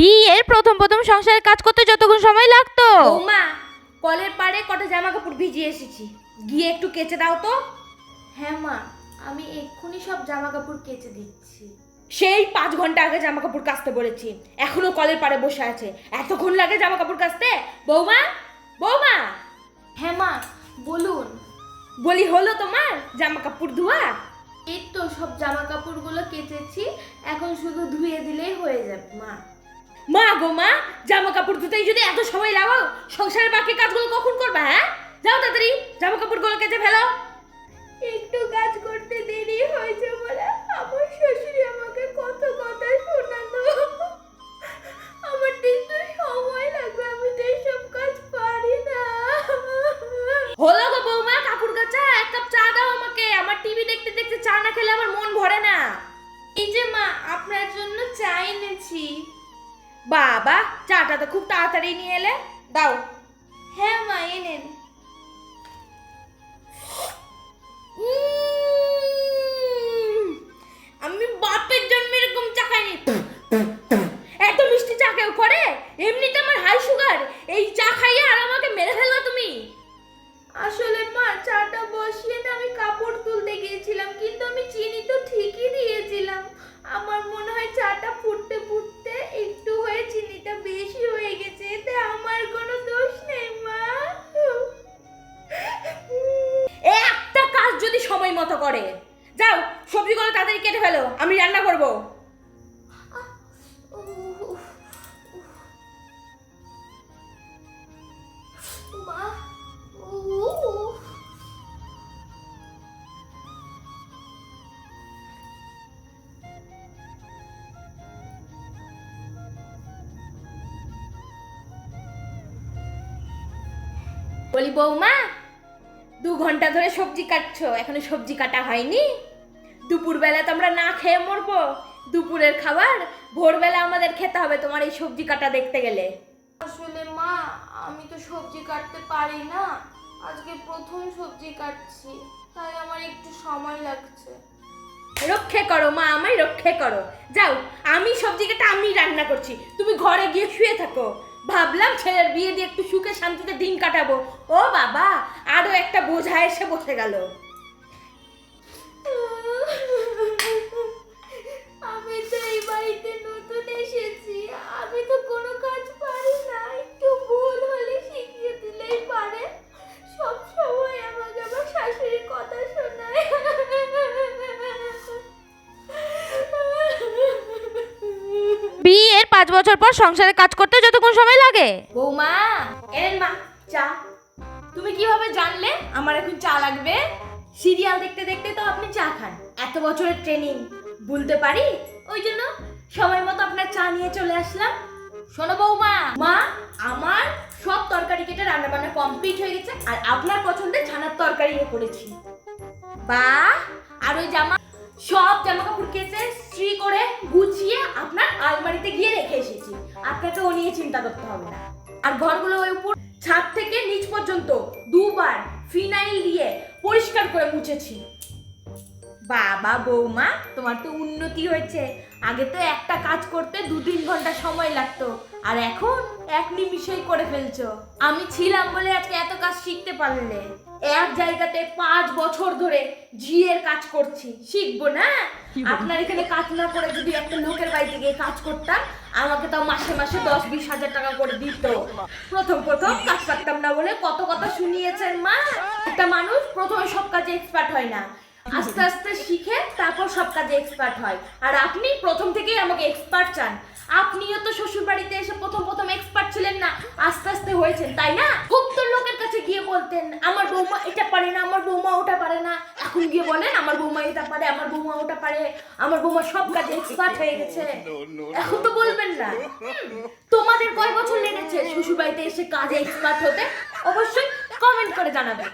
বিয়ের প্রথম প্রথম সংসারের কাজ করতে যতক্ষণ সময় লাগতো। বৌমা কলের পাড়ে কটা জামা কাপড় ভিজিয়ে এসেছি। গিয়ে একটু কেচে দাও তো। হ্যাঁ মা আমি এক্ষুনি সব জামা কাপড় কেচে দিচ্ছি। সেই পাঁচ ঘণ্টা আগে জামা কাপড় কাচতে বলেছি। এখনও কলের পাড়ে বসে আছে। এতক্ষণ লাগে জামা কাপড় কাচতে? বৌমা বৌমা। হ্যাঁ মা বলুন। বলি হলো তোমার জামা কাপড় ধোয়া? এই তো সব জামা কাপড়গুলো কেচেছি। এখন শুধু ধুয়ে দিলেই হয়ে যাবে মা। মা গো মা জামা কাপড় ধুতেই যদি এত সময় লাগাও সংসারের বাকি কাজগুলো কখন করবে হ্যাঁ? যাও তাড়াতাড়ি জামা কাপড়গুলো কেচে ফেলো। একটু কাজ করতে দেরি হয়েছে বলে আমার শ্বশুরি আমাকে কত কথা শোনাতো আমার তো সময় লাগবে আমি তো এইসব কাজ পারি না। হলো গো বৌমা কাপড় কাচা এক কাপ চা দাও আমাকে। আমার টিভি দেখতে দেখতে চা না খেলে আমার মন ভরে না। এই যে মা আপনার জন্য চা এনেছি। বাবা চাটা তো খুব তাড়াতাড়ি নিয়ে এলে। দাও। হ্যাঁ মা এনেন সময় মতো করে। যাও সবজিগুলো তাড়াতাড়ি কেটে ফেলো আমি রান্না করব। বলি বৌমা দু ঘণ্টা ধরে সবজি কাটছো, এখনও সবজি কাটা হয়নি? দুপুরবেলা তো আমরা না খেয়ে মরবো। দুপুরের খাবার, ভোরবেলা আমাদের খেতে হবে তোমার এই সবজি কাটা দেখতে গেলে। আসলে মা, আমি তো সবজি কাটতে পারি না। আজকে প্রথম সবজি কাটছি, তাই আমার একটু সময় লাগছে। রক্ষে করো, মা আমায় রক্ষে করো। যাও, আমি সব জায়গাটা আমি রান্না করছি। তুমি ঘরে গিয়ে শুয়ে থাকো। ভাবলাম ছেলের বিয়ে দিয়ে একটু সুখে শান্তিতে দিন কাটাবো। ও বাবা, আরও একটা বোঝা এসে বসে গেল। পাঁচ বছর পর সংসারের কাজ করতে যতক্ষণ সময় লাগে। বৌমা এনেন মা, চা। তুমি কীভাবে জানলে আমার এখন চা লাগবে? সিরিয়াল দেখতে দেখতে তো আপনি চা খান। এত বছরের ট্রেনিং বলতে পারি? ওই জন্য সময় মতো আপনার চা নিয়ে চলে আসলাম। শোনো বৌমা, মা, আমার সব তরকারি কেটে রান্না বান্না কমপ্লিট হয়ে গেছে, আর আপনার পছন্দের ছানার তরকারি করেছি। বা আর ওই জামা সব জামা কাপড় কেসে স্ত্রী করে গুছিয়ে আপনার আলমারিতে গিয়ে রেখে এসেছি। আপনাকে ও নিয়ে চিন্তা করতে হবে না। আর ঘরগুলো ওই উপর ছাদ থেকে নিচ পর্যন্ত দুবার ফিনাইল দিয়ে পরিষ্কার করে মুছেছি। বাবা বৌমা তোমার তো উন্নতি হয়েছে। আগে তো একটা কাজ করতে দু তিন ঘণ্টা সময় লাগতো আর এখন এক নিমিষেই করে ফেলছো। আমি ছিলাম বলে আজকে এত কাজ শিখতে পারলে। এক জায়গাতে পাঁচ বছর ধরে ঝিয়ের কাজ করছি। শিখব না? আপনার এখানে কাজ না করে যদি একটা লোকের বাড়িতে গিয়ে কাজ করতাম আমাকে তো মাসে মাসে দশ বিশ হাজার টাকা করে দিত। প্রথম প্রথম কাজ পারতাম না বলে কত কথা শুনিয়েছেন মা? একটা মানুষ প্রথমে সব কাজে এক্সপার্ট হয় না। আস্তে আস্তে শিখে তারপর সব কাজে এক্সপার্ট হয়। আর আপনি প্রথম থেকেই আমাকে এক্সপার্ট চান। আপনিও তো শ্বশুর বাড়িতে এসে প্রথম প্রথম এক্সপার্ট ছিলেন না আস্তে আস্তে হয়েছেন তাই না? খুব তো লোকের কাছে গিয়ে বলতেন আমার বৌমা এটা পারে না আমার বৌমা ওটা পারে না। এখন গিয়ে বলেন আমার বৌমা এটা পারে আমার বৌমা ওটা পারে। আমার বৌমা সব কাজে এক্সপার্ট হয়ে গেছে। এখন তো বলবেন না। তোমাদের কয় বছর লেগেছে শ্বশুর বাড়িতে এসে কাজে এক্সপার্ট হতে? অবশ্যই কমেন্ট করে জানাবেন।